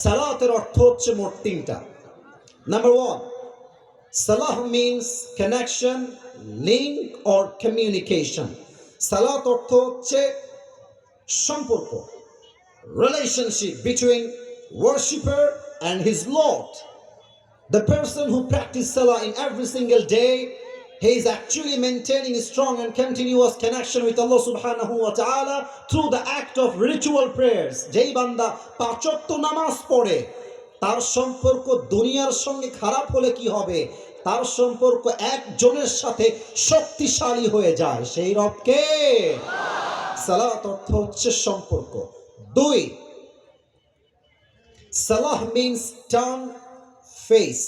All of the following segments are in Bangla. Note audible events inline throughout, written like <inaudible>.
সালাতের অর্থ হচ্ছে মোট তিনটা number one Salah means connection link or communication সালাত অর্থ হচ্ছে সম্পর্ক relationship between worshipper and his Lord. The person who practices Salah in every single day, he is actually maintaining a strong and continuous connection with Allah subhanahu wa ta'ala through the act of ritual prayers. যেই বান্দা পাঁচত্ব নামাজ পড়ে তার সম্পর্ক দুনিয়ার সঙ্গে খারাপ হলে কি হবে তার সম্পর্ক একজনের সাথে শক্তিশালী হয়ে যায় সেই রবকে সালাত অর্থ হচ্ছে সম্পর্ক দুই সালাহ মিনস টার্ন ফেস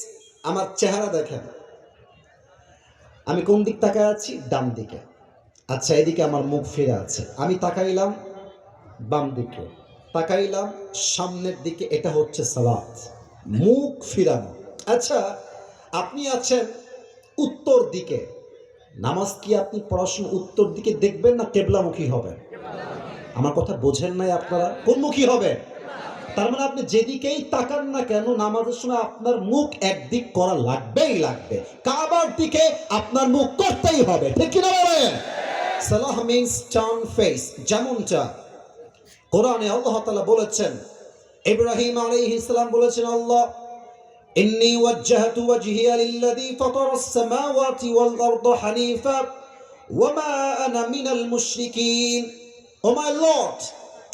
আমার চেহারা দেখেন আমি কোন দিক তাকায় আছি? ডান দিকে। আচ্ছা এদিকে আমার মুখ ফিরে আছে। আমি তাকাইলাম বাম দিকে। তাকাইলাম সামনের দিকে, এটা হচ্ছে সালাত। মুখ ফিরানো। আচ্ছা আপনি আছেন উত্তর দিকে। নামাজ কি আপনি পড়াশোনা উত্তর দিকে দেখবেন না কেবলামুখী হবেন? আমার কথা বোঝেন নাই আপনারা? কোন মুখী হবে তার মানে আপনি যেদিকেই তাকান না কেন নামাজের সময় আপনার মুখ একদিক করা লাগবেই লাগবে কাবার দিকে আপনার মুখ করতেই হবে ঠিক কিনা বলেন সালাহ মিনস টার্ন ফেস যেমনটা কোরআনে আল্লাহ তাআলা বলেছেন ইব্রাহিম আলাইহিস সালাম বলেছেন আল্লাহ إني وجهت وجهي للذي فطر السماوات والأرض حنيفا وما أنا من المشركين Oh my Lord,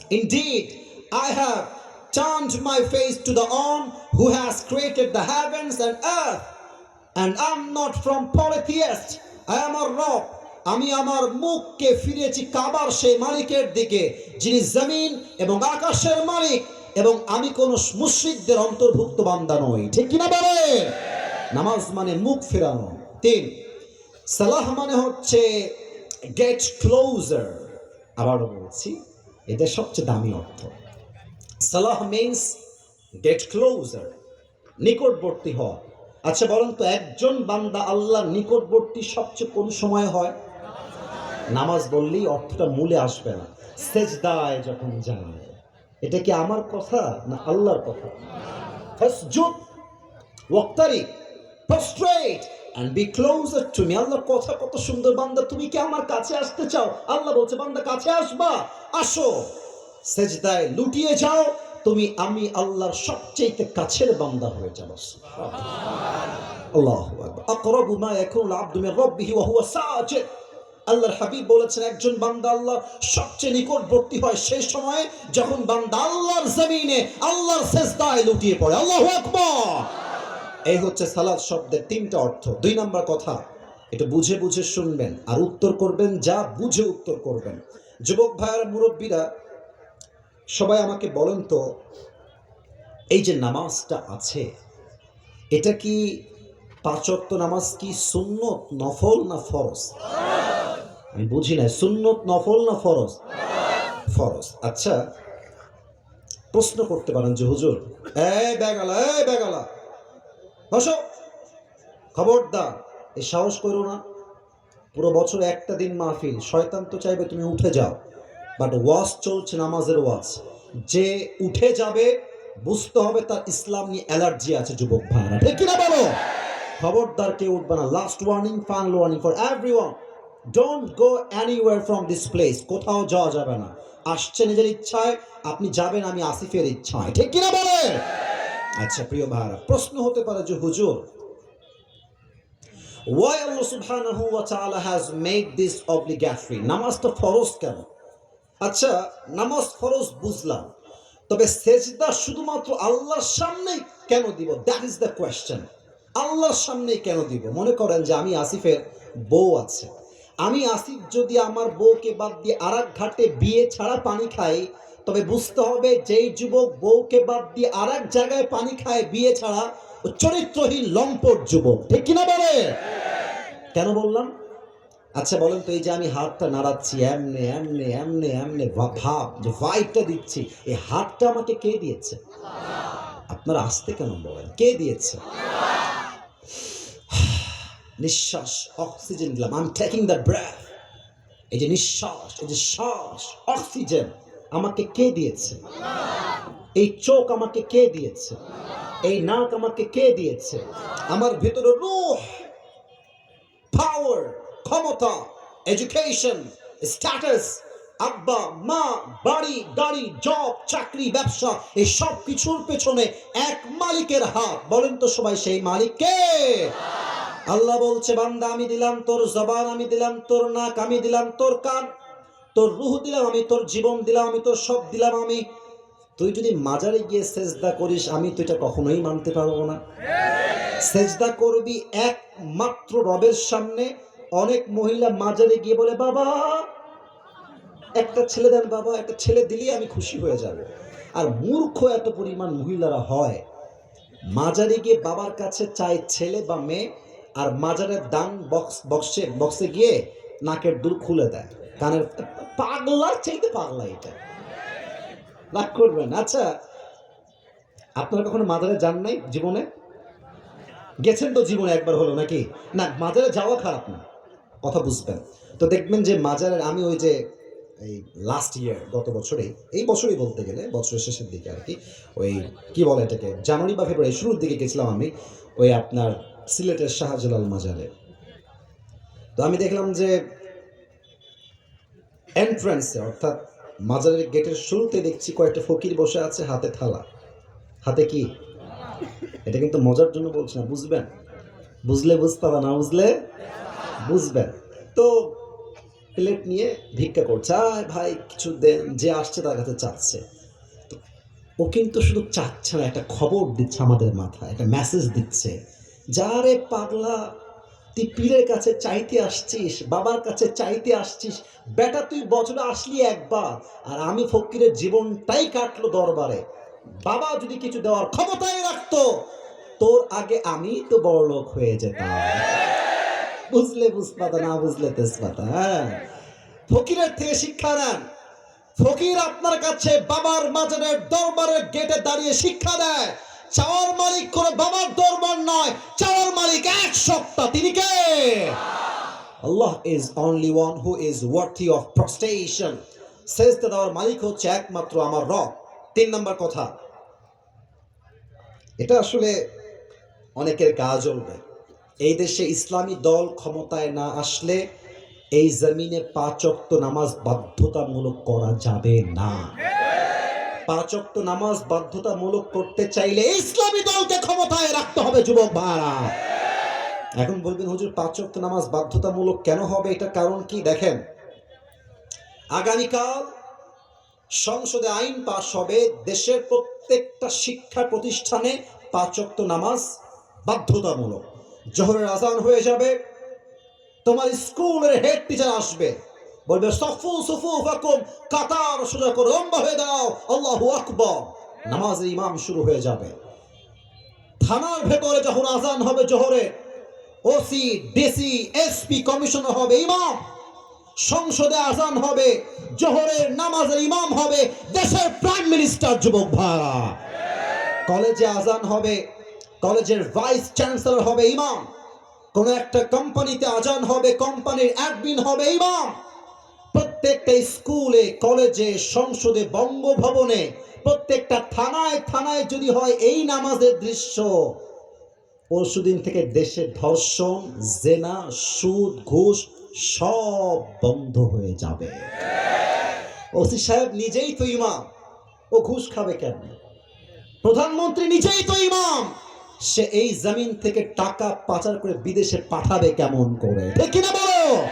indeed I have turned my face to the one who has created the heavens and earth. And I'm not from polytheist I am a Rob আমি আমার মুখকে ফিরেছি কাবার সেই মালিকের দিকে, যিনি জমিন এবং আকাশের মালিক, এবং আমি কোন মুশ্রিকদের অন্তর্ভুক্ত বান্দা নই। ঠিক কিনা বলে? নামাজ মানে মুখ ফেরানো। তিন, সালাহ মানে হচ্ছে গেট ক্লোজার আবারও বলছি এটা সবচেয়ে দামি অর্থ। সালাহ মিনস গেট ক্লোজার নিকটবর্তী হওয়া। আচ্ছা বলেন তো একজন বান্দা আল্লাহর নিকটবর্তী সবচেয়ে কোন সময় হয়? নামাজ বললেই অর্থটা মূলে আসবে না। সেজদায় যখন যায়, এটা কি আমার কথা না আল্লাহর কথা? ফাসজুদ ওয়াক্তারি prostrate and be closer to me আল্লাহর কথা কত সুন্দর বান্দা, তুমি কি আমার কাছে আসতে চাও? আল্লাহ বলছে, বান্দা কাছে আসবা, আসো। সেজদায় লুটিয়ে যাও, তুমি, আমি আল্লাহর সবচেয়ে কাছের বান্দা হয়ে যাব। আল্লাহু আকরাবু হাবিব বলেছেন, একজন বান্দা আল্লাহ সবচেয়ে নিকটবর্তী হয় সেই সময় যখন বান্দা আল্লাহর জমিনে, আল্লাহর সেজদায় লুটিয়ে পড়ে। আল্লাহু এই হচ্ছে সালাদ শব্দের তিনটা অর্থ। দুই নাম্বার কথা, এটা বুঝে বুঝে শুনবেন আর উত্তর করবেন যা বুঝে উত্তর করবেন। যুবক ভাইয়ার, মুরব্বীরা সবাই আমাকে বলেন তো, এই যে নামাজটা আছে, এটা কি পাঁচক্ত নামাজ কি সুন্নত নফল না ফরজ? আমি বুঝি না সুন্নত নফল না ফরজ? ফরজ। আচ্ছা প্রশ্ন করতে পারেন যে হুজুর, এই বেগালা এই বেগালা, বসো। খবরদার এই সাহস করো না। পুরো বছর একটা দিন মাহফিল, শয়তান তো চাইবে তুমি উঠে যাও। বাট ওয়াজ চলছে নামাজের ওয়াজ। যে উঠে যাবে, বুঝতে হবে তার ইসলাম নিয়ে অ্যালার্জি আছে, যুবক ভাইরা। ঠিক কিনা বলো? খবরদার কেউ উঠবে না? Last warning final warning for everyone don't go anywhere from this place কোথাও যাওয়া যাবে না। আসছে নিজের ইচ্ছায়, আপনি যাবেন, আমি আসিফের ইচ্ছায়। ঠিক কিনা বলে? আচ্ছা প্রিয় ভাইরা, প্রশ্ন হতে পারে যে, হুজুর, why Allah subhanahu wa ta'ala has made this obligatory? নামাজটা ফরজ কেন? আচ্ছা নামাজ ফরজ বুঝলাম, তবে সেজদা শুধুমাত্র আল্লাহর সামনেই কেন দিব? দ্যাট ইজ দ্য কোয়েশ্চেন আল্লাহর সামনেই কেন দিব? মনে করেন যে আমি আসিফের বউ আছে। আমি আসিফ যদি আমার বউকে বাদ দিয়ে আর ঘাটে বিয়ে ছাড়া পানি খাই, তবে বুঝতে হবে যেই যুবক বউকে বাদ দিয়ে আর এক জায়গায় পানি খায় বিয়ে ছাড়া চরিত্রহীন লম্পট যুবক। ঠিক কিনা বলে? কেন বললাম? আচ্ছা বলেন তো এই যে আমি হাতটা নাড়াচ্ছি, এমনে এমনে এমনে এমনে ভাব, যে ভাইবটা দিচ্ছি, এই হাতটা আমাকে কে দিয়েছে? আপনারা আসতে কেন বলেন? কে দিয়েছে? নিঃশ্বাস, অক্সিজেন দিলাম। I am taking the breath এই যে নিঃশ্বাস, এই যে শ্বাস, অক্সিজেন, আমাকে কে দিয়েছে? এই চোখ আমাকে কে দিয়েছে? এই নাক আমাকে কে দিয়েছে? আমার ভেতরে রূহ পাওয়ার ক্ষমতা এডুকেশন স্ট্যাটাস আব্বা, মা, বাড়ি, গাড়ি জব চাকরি, ব্যবসা, এই সব কিছুর পেছনে এক মালিকের হাত। বলেন তো সবাই, সেই মালিক কে? আল্লাহ বলছে, বান্দা, আমি দিলাম তোর জবান, আমি দিলাম তোর নাক, আমি দিলাম তোর কান, তোর রুহ দিলাম, আমি তোর জীবন দিলাম, আমি তোর সব দিলাম, আমি তুই যদি মাজারে গিয়ে সেজদা করিস, আমি তো এটা কখনোই মানতে পারব না। সেজদা করবি একমাত্র রবের সামনে অনেক মহিলা মাজারে গিয়ে বলে, বাবা, একটা ছেলে দেন বাবা, একটা ছেলে দিলেই আমি খুশি হয়ে যাব। আর মূর্খ এত পরিমাণ মহিলারা হয়। মাজারে গিয়ে বাবার কাছে চায় ছেলে বা মেয়ে, আর মাজারের দান বক্স, বক্সে বক্সে গিয়ে নাকের দুল খুলে দেয়। কানের পাগলার চাইতে পাগলা এটা। রাগ করবেন। আচ্ছা আপনারা কখনো মাজারে যান নাই জীবনে? গেছেন তো জীবনে একবার হলো নাকি? না, মাজারে যাওয়া খারাপ না। কথা বুঝবেন। তো দেখবেন যে মাজারের, আমি ওই যে এই লাস্ট ইয়ার গত বছরেই এই বছরই বলতে গেলে, বছরের শেষের দিকে আর কি ওই কি বলে এটাকে, জানুয়ারি বা ফেব্রুয়ারি, শুরুর দিকে গেছিলাম আমি, ওই আপনার সিলেটের শাহজালাল মাজারে। তো আমি দেখলাম যে এন্ট্রান্সে অর্থাৎ মাজারের গেটের শুরুতে দেখছি কয়েকটা ফকির বসে আছে হাতে থালা। হাতে কি? এটা কিন্তু মজার জন্য বলছি না, বুঝবেন? বুঝলে বুঝতে না বুঝলে? বুঝবেন। তো প্লেট নিয়ে ভিক্ষা করছে। আয় ভাই, কিছু দেন, যে আসছে তার কাছে চাচ্ছে। ও কিন্তু শুধু চাচ্ছে না, একটা খবর দিচ্ছে আমাদের মাথায়, একটা মেসেজ দিচ্ছে। যারে পাগলা, তুই পীরের কাছে চাইতে আসছিস, বাবার কাছে চাইতে আসছিস, বেটা তুই বছরে আসলি একবার, আর আমি ফকিরের জীবনটাই কাটলো দরবারে। বাবা যদি কিছু দেওয়ার ক্ষমতাই রাখতো, তোর আগে আমি তো বড় লোক হয়ে যেতাম। বুঝলে বুঝপাতা না বুঝলে তেজপাতা হ্যাঁ? ফকিরের থেকে শিক্ষা নেন। ফকির আপনার কাছে বাবার মাজারের দরবারের গেটে দাঁড়িয়ে শিক্ষা দেয়। চাওয়ার মালিক করে বাবার দরবার নয়, চাওয়ার মালিক এক সপ্তাহ। তিনি কে? Allah is only one who is worthy of prostration সেজদা দেওয়ার মালিক হচ্ছে একমাত্র আমার রব। তিন নম্বর কথা, এটা আসলে অনেকের গা জ্বলবে। এই দেশে ইসলামী দল ক্ষমতায় না আসলে এই জমিনে পাঁচক্ত নামাজ বাধ্যতামূলক করা যাবে না। পাঁচক্ত নামাজ বাধ্যতামূলক করতে চাইলে ইসলামী দলকে ক্ষমতায় রাখতে হবে, যুবক ভাড়া এখন বলবেন, হুজুর পাঁচক্ত নামাজ বাধ্যতামূলক কেন হবে? এটা কারণ কি? দেখেন, আগামীকাল সংসদে আইন পাশ হবে, দেশের প্রত্যেকটা শিক্ষা প্রতিষ্ঠানে পাঁচক্ত নামাজ বাধ্যতামূলক। জোহরের আজান হয়ে যাবে। তোমার স্কুলের হেড টিচার আসবে। বলবে, সফু সফু ফাকুম, কাতার সোজা করে, লম্বা হয়ে দাও আল্লাহু আকবর। নামাজ ইমাম শুরু হয়ে যাবে। থানার ভেতরে যখন আজান হবে জোহরে ওসি ডিসি এসপি কমিশনার হবে, ইমাম। সংসদে আজান হবে, জোহরের নামাজের ইমাম হবে, দেশের প্রাইম মিনিস্টার, যুবক ভাড়া কলেজে আজান হবে কলেজের ভাইস চ্যান্সেলর হবে ইমাম। কোন একটা কোম্পানিতে আজান হবে, কোম্পানির অ্যাডমিন হবে ইমাম। প্রত্যেকটা স্কুলে, কলেজে, সংসদে, বঙ্গভবনে, প্রত্যেকটা থানায় থানায় যদি হয় এই নামাজের দৃশ্য পরশুদিন থেকে দেশে ধর্ষণ, জেনা, সুদ, ঘুষ সব বন্ধ হয়ে যাবে। ওসি সাহেব নিজেই তো ইমাম। ও ঘুষ খাবে কেন প্রধানমন্ত্রী নিজেই তো ইমাম। সে এই জমিন থেকে টাকা পাচার করে বিদেশে পাঠাবে কেমন করে? ঠিক কিনা বলো?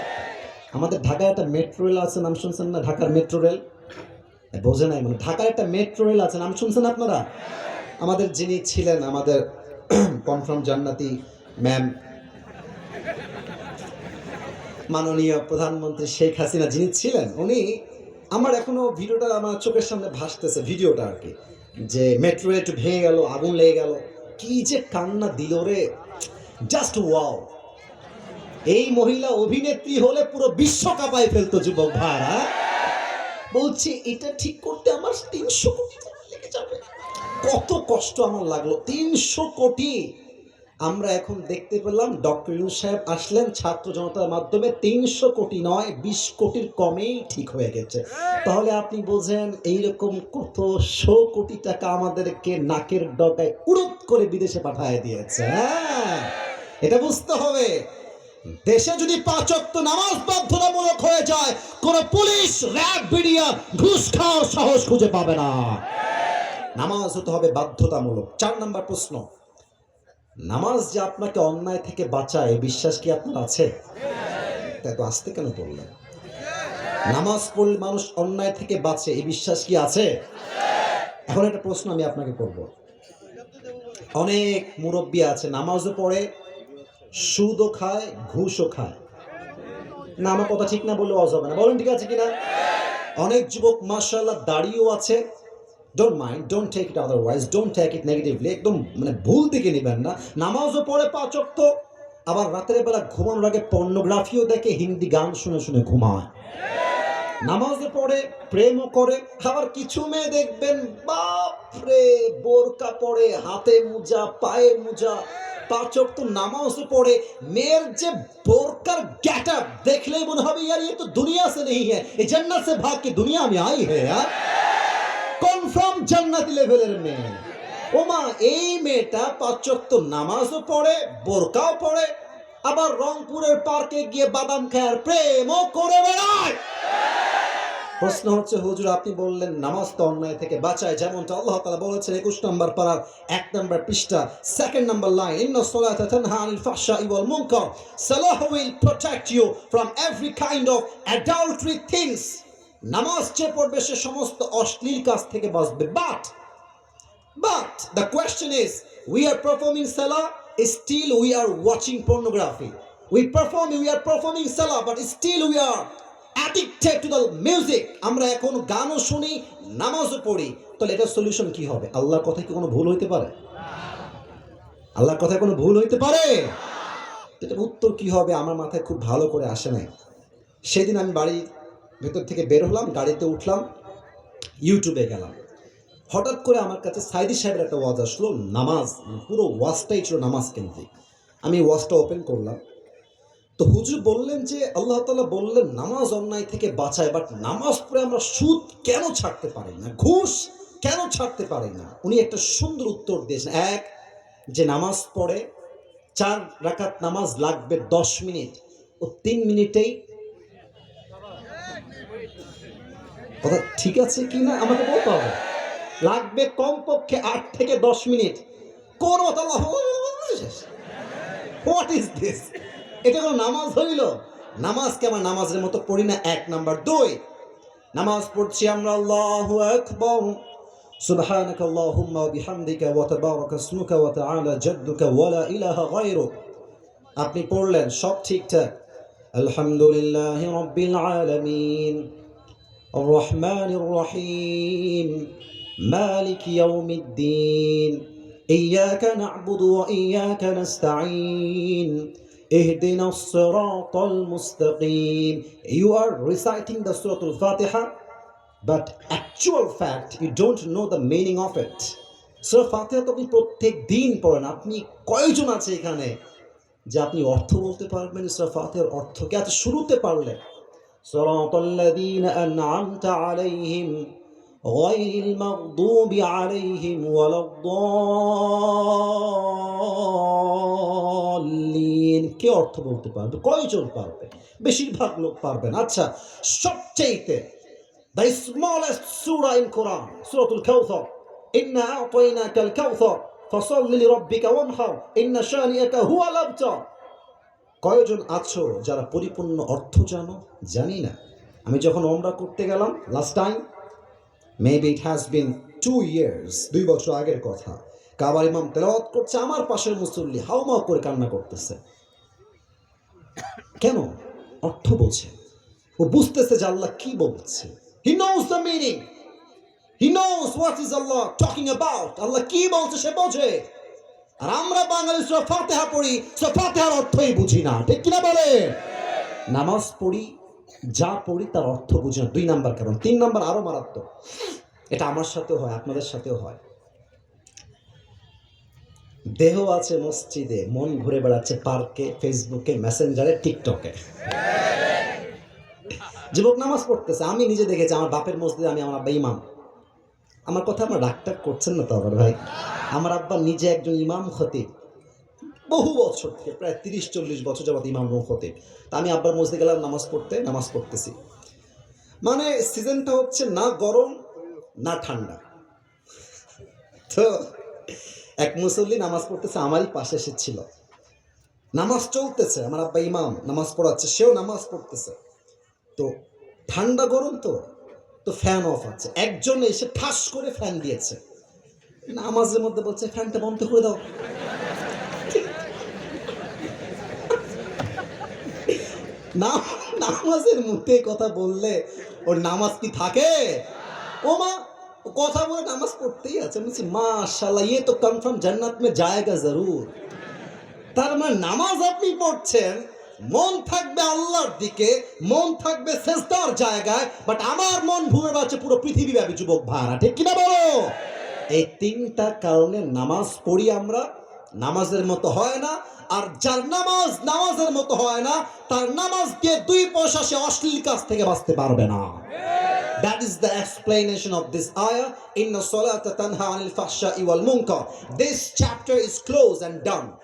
আমাদের ঢাকায় একটা মেট্রো রেল আছে, নাম শুনছেন না? ঢাকার মেট্রো রেল বোঝে নাই মানে ঢাকার একটা মেট্রো রেল আছে, নাম শুনছেন আপনারা? আমাদের যিনি ছিলেন, আমাদের <clears throat> কনফার্ম জান্নাতি ম্যাম মাননীয় প্রধানমন্ত্রী শেখ হাসিনা যিনি ছিলেন, উনি আমার এখনও ভিডিওটা আমার চোখের সামনে ভাসতেছে, ভিডিওটা আর কি। যে মেট্রো একটু ভেঙে গেল, আগুন লেগে গেল কি যে কান্না দিল রে। জাস্ট ওয়াও এই মহিলা অভিনেত্রী হলে পুরো বিশ্ব কাঁপায় ফেলতো যুবক ভাড়া বলছি, এটা ঠিক করতে আমার তিনশো কোটি লেগে যাবে। কত কষ্ট আমার লাগল। তিনশো কোটি। আমরা এখন দেখতে পেলাম ডক্টর ইউনুস সাহেব আসলেন ছাত্র জনতার মাধ্যমে তিনশো কোটি নয়, বিশ কোটির কমেই ঠিক হয়ে গেছে। তাহলে আপনি বোঝেন এইরকম কত শো কোটি টাকা আমাদেরকে নাকের ডগায় উড়ুত করে বিদেশে পাঠায় দিয়েছে হ্যাঁ? এটা বুঝতে হবে। দেশে যদি পাঁচক্ত নামাজ বাধ্যতামূলক হয়ে যায়, কোন পুলিশ, র্যাব বিডিয়া ঘুষ খাওয়ার সাহস খুঁজে পাবে না। নামাজ হতে হবে বাধ্যতামূলক। চার নাম্বার প্রশ্ন। নামাজ যে আপনাকে অন্যায় থেকে বাঁচায় বিশ্বাস কি আপনার আছে? তাই তো আসতে কেন বললেন? নামাজ পড়লে মানুষ অন্যায় থেকে বাঁচে এই বিশ্বাস কি আছে? এখন একটা প্রশ্ন আমি আপনাকে করব। অনেক মুরব্বী আছে, নামাজও পড়ে, সুদও খায়, ঘুষও খায়। না, আমার কথা ঠিক না বললে অজ হবে না। বলেন ঠিক আছে কিনা? অনেক যুবক মার্শাল্লাহ দাড়িও আছে don't mind don't take it otherwise don't take it negatively একদম মানে ভুল দিকে নেবেন না নামাজও পড়ে পাঁচ অক্ত আবার রাতের বেলা ঘুমানোর আগে পর্নোগ্রাফিও দেখে হিন্দি গান শুনে শুনে ঘুমায় নামাজও পড়ে প্রেমও করে আবার কিছু মেয়ে দেখবেন বাপরে বোরকা পরে হাতে মোজা পায়ে মোজা পাচক তো নামাজও পড়ে মেয়ের যে বোরকার গেট আপ দেখলেই মনে হবে यार ये तो दुनिया से नहीं है ये जन्नत से भाग के दुनिया में आई है यार কনফার্ম জান্নাতি লেভেলের মেয়ে। ওমা, এই মেয়েটা পাঁচক্ত নামাজও পড়ে, বোরকাও পড়ে, আবার রংপুরের পার্কে গিয়ে বাদাম খায় আর প্রেমও করে বেড়ায়। প্রশ্ন হচ্ছে, হুজুর, আপনি বললেন নামাজ তো অন্যায় থেকে বাঁচায়, যেমনটা আল্লাহ তাআলা বলেছেন, একুশ নম্বর পারার এক নম্বর পৃষ্ঠা সেকেন্ড নম্বর লাইন ইন্না সালাতা তানহা আনিল ফাহশাই ওয়াল মুনকার সালাহ will protect you from every kind of adultery things নামাজ চেয়ে পড়বে, সে সমস্ত অশ্লীল কাজ থেকে বাঁচবে। But but the question is we are performing সালা still we are watching pornography we perform we are performing সালা but still we are addicted to the music আমরা এখন গানও শুনি, নামাজও পড়ি। তাহলে এটার সলিউশন কী হবে? আল্লাহর কথায় কি কোনো ভুল হইতে পারে? আল্লাহর কথায় কোনো ভুল হইতে পারে? এটা উত্তর কি হবে? আমার মাথায় খুব ভালো করে আসে নাই। সেদিন আমি বাড়ি ভেতর থেকে বের হলাম, গাড়িতে উঠলাম ইউটিউবে গেলাম। হঠাৎ করে আমার কাছে সাইদি সাহেবের একটা ওয়াজ আসলো, নামাজ, পুরো ওয়াজটাই ছিল নামাজ কেন্দ্রিক। আমি ওয়াজটা ওপেন করলাম। তো হুজুর বললেন যে, আল্লাহ তালা বললেন, নামাজ অন্যায় থেকে বাঁচায় বাট নামাজ পড়ে আমরা সুদ কেন ছাড়তে পারি না? ঘুষ কেন ছাড়তে পারি না? উনি একটা সুন্দর উত্তর দিয়েছেন। এক, যে নামাজ পড়ে, চার রাকাত নামাজ লাগবে দশ মিনিট। ও তিন মিনিটেই কথা ঠিক আছে কি না আমাকে বলতে হবে লাগবে কমপক্ষে আট থেকে দশ মিনিট কোন হোয়াট ইজ দিস এটা কোনো নামাজ হইল নামাজকে আমার নামাজের মতো পড়ি না এক নাম্বার দুই নামাজ পড়ছি আমরা আল্লাহু আকবার سبحانك اللهم وبحمدك وتبارك اسمك وتعالى جدك ولا إله غيرك আপনি পড়লেন সব ঠিকঠাক আলহামদুলিল্লাহ রব্বিল আলামিন الرحمن الرحيم مالك يوم الدين إياك نعبد وإياك نستعين اهدنا الصراط المستقيم You are reciting the Surah Al-Fatiha but actual fact you don't know the meaning of it Surah Fatiha তো আপনি প্রত্যেক দিন পড়েন আপনি কয়জন আছে এখানে যে আপনি অর্থ বলতে পারবেন Surah Fatihaর অর্থ কি আচ্ছা শুরুতে পারলেন صراط الذين أنعمت عليهم غير المغضوب عليهم ولا الضالين কে অর্থ বলতে পারবে কয়জন পারবে বেশিরভাগ লোক পারবেন আচ্ছা সবচেয়েতে দ্য স্মলেস্ট সূরা ইন কোরআন সূরাতুল কাউসার ইন্না আ'তাইনাকা আল কাউসার ফসল্লি লিরাব্বিকা ওয়ানহার ইন্না শানিয়াকা হুয়াল আবতার কয়জন আছো যারা পরিপূর্ণ অর্থ জানো? জানি না। আমি যখন ওমরা করতে গেলাম last time maybe it has been two years দুই বছর আগের কথা। কাবার ইমাম তেলাওয়াত করছে, আমার পাশের মুসল্লি হাউমাউ করে কান্না করতেছে। কেন? অর্থ বোঝে। ও বুঝতেছে যে আল্লাহ কি বলছে। He knows the meaning he knows what is Allah talking about আল্লাহ কি বলছে সে বোঝে। আর আমরা বাঙালি সব ফাতেহা পড়ি সব ফাতেহার অর্থই বুঝি না। ঠিক কিনা বলে নামাজ পড়ি, যা পড়ি তার অর্থ বুঝি না। দুই নাম্বার কারণ। তিন নাম্বার আরও মারাত্মক। এটা আমার সাথেও হয়, আপনাদের সাথেও হয়। দেহ আছে মসজিদে, মন ঘুরে বেড়াচ্ছে পার্কে, ফেসবুকে, মেসেঞ্জারে, টিকটকে। যুবক নামাজ পড়তেছে, আমি নিজে দেখেছি, আমার বাপের মসজিদে আমি আমার আব্বা ইমাম। আমার কথা আমার ডাক্তার করছেন না তো আবার ভাই? আমার আব্বা নিজে একজন ইমাম খতিব। বহু বছর থেকে, প্রায় তিরিশ, চল্লিশ বছর যাবত ইমাম খতিব। তা আমি আব্বার মসজিদে গেলাম, নামাজ পড়তে, নামাজ পড়তেছি। মানে সিজনটা হচ্ছে না গরম, না ঠান্ডা। তো এক মুসল্লি নামাজ পড়তেছে, আমারই পাশে এসেছিল নামাজ চলতেছে, আমার আব্বা ইমাম, নামাজ পড়াচ্ছে, সেও নামাজ পড়তেছে। তো ঠান্ডা গরম তো তো ফ্যান অফ আছে। একজন এসে ঠাস করে ফ্যান দিয়েছে। নামাজের মধ্যে বলছে, ফ্যানটা বন্ধ করে দাও। না, নামাজের মধ্যে কথা বললে ওর নামাজ কি থাকে? ও মা, কথা বলে নামাজ পড়তেই আছে। বলছি মাশাল্লাহ ইয়ে তো কনফার্ম জান্নাত মে জায়গা জরুর। তার মানে নামাজ আপনি পড়ছেন, মন থাকবে আল্লাহর দিকে, মন থাকবে শেষদার জায়গায় বাট আমার মন ভুলে যাচ্ছে, পুরো পৃথিবীব্যাপী যুবক ভাড়া ঠিক কিনা বলো? এই তিনটা কারণে নামাজ পড়ি আমরা নামাজের মতো হয় না আর যার নামাজ নামাজের মতো হয় না তার নামাজ দিয়ে দুই পয়সা সে অশ্লীল কাজ থেকে বাঁচতে পারবে না That is the explanation of this ayah. Inna salata tanha anil fahsha'i wal munkar. This chapter is closed and done.